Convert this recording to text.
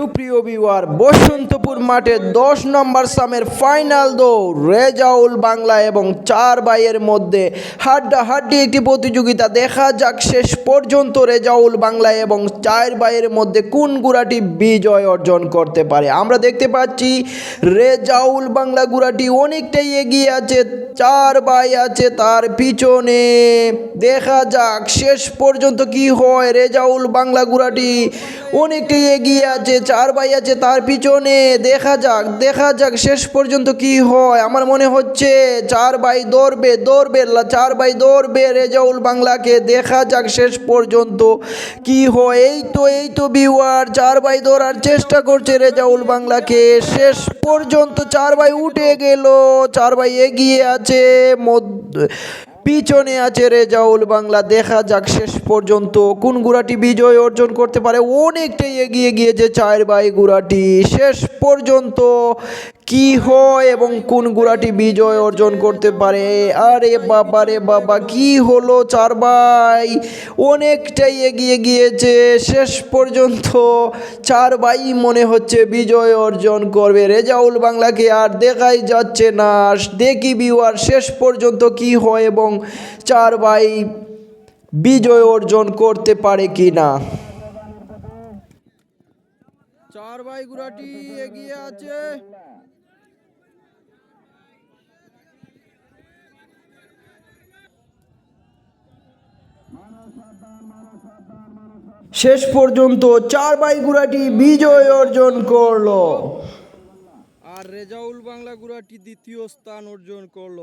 সুপ্রিয় বিওয়ার বসন্তপুর মাঠে দশ নম্বর সামের ফাইনাল দৌড়। রেজাউল বাংলা এবং চার ভাইয়ের মধ্যে হাড্ডাহাড্ডি একটি প্রতিযোগিতা। দেখা যাক শেষ পর্যন্ত রেজাউল বাংলা এবং চার ভাইয়ের মধ্যে কোন গুড়াটি বিজয় অর্জন করতে পারে। আমরা দেখতে পাচ্ছি, রেজাউল বাংলা গুড়াটি অনেকটাই এগিয়ে আছে, চার ভাই আছে তার পিছনে। দেখা যাক শেষ পর্যন্ত কি হয়। রেজাউল বাংলা গুড়াটি অনেকটাই এগিয়ে আছে চার ভাই আছে তার পিছনে। দেখা যাক দেখা যাক শেষ পর্যন্ত কি হয়। আমার মনে হচ্ছে চার ভাই দৌড়বে দৌড়বে চার ভাই দৌড়বে রেজাউল বাংলাকে। দেখা যাক শেষ পর্যন্ত কি হয়। এই তো এই তো বিওয়ার চার ভাই দৌড়ার চেষ্টা করছে রেজাউল বাংলাকে। শেষ পর্যন্ত চার ভাই উঠে গেল, চার ভাই এগিয়ে আছে, মধ্য- পিছনে আছে রেজাউল বাংলা, দেখা যাক শেষ পর্যন্ত কোন গুড়াটি বিজয় অর্জন করতে পারে। অনেকটাই এগিয়ে গিয়েছে চার বাই গুড়াটি। শেষ পর্যন্ত কি হয় এবং কোন গুড়াটি বিজয় অর্জন করতে পারে? আরে বাবা রে বাবা, কি হলো চার ভাই? অনেকটাই এগিয়ে গিয়েছে। শেষ পর্যন্ত চার ভাই মনে হচ্ছে বিজয় অর্জন করবে। রেজাউল বাংলাকে আর দেখাই যাচ্ছে না। দেখি বিওয়ার শেষ পর্যন্ত কি হয় এবং চার ভাই বিজয় অর্জন করতে পারে কি না? চার ভাই গুড়াটি এগিয়ে আছে। শেষ পর্যন্ত চার ভাই গুড়াটি বিজয় অর্জন করল। আর রেজাউল বাংলা গুড়াটি দ্বিতীয় স্থান অর্জন করল।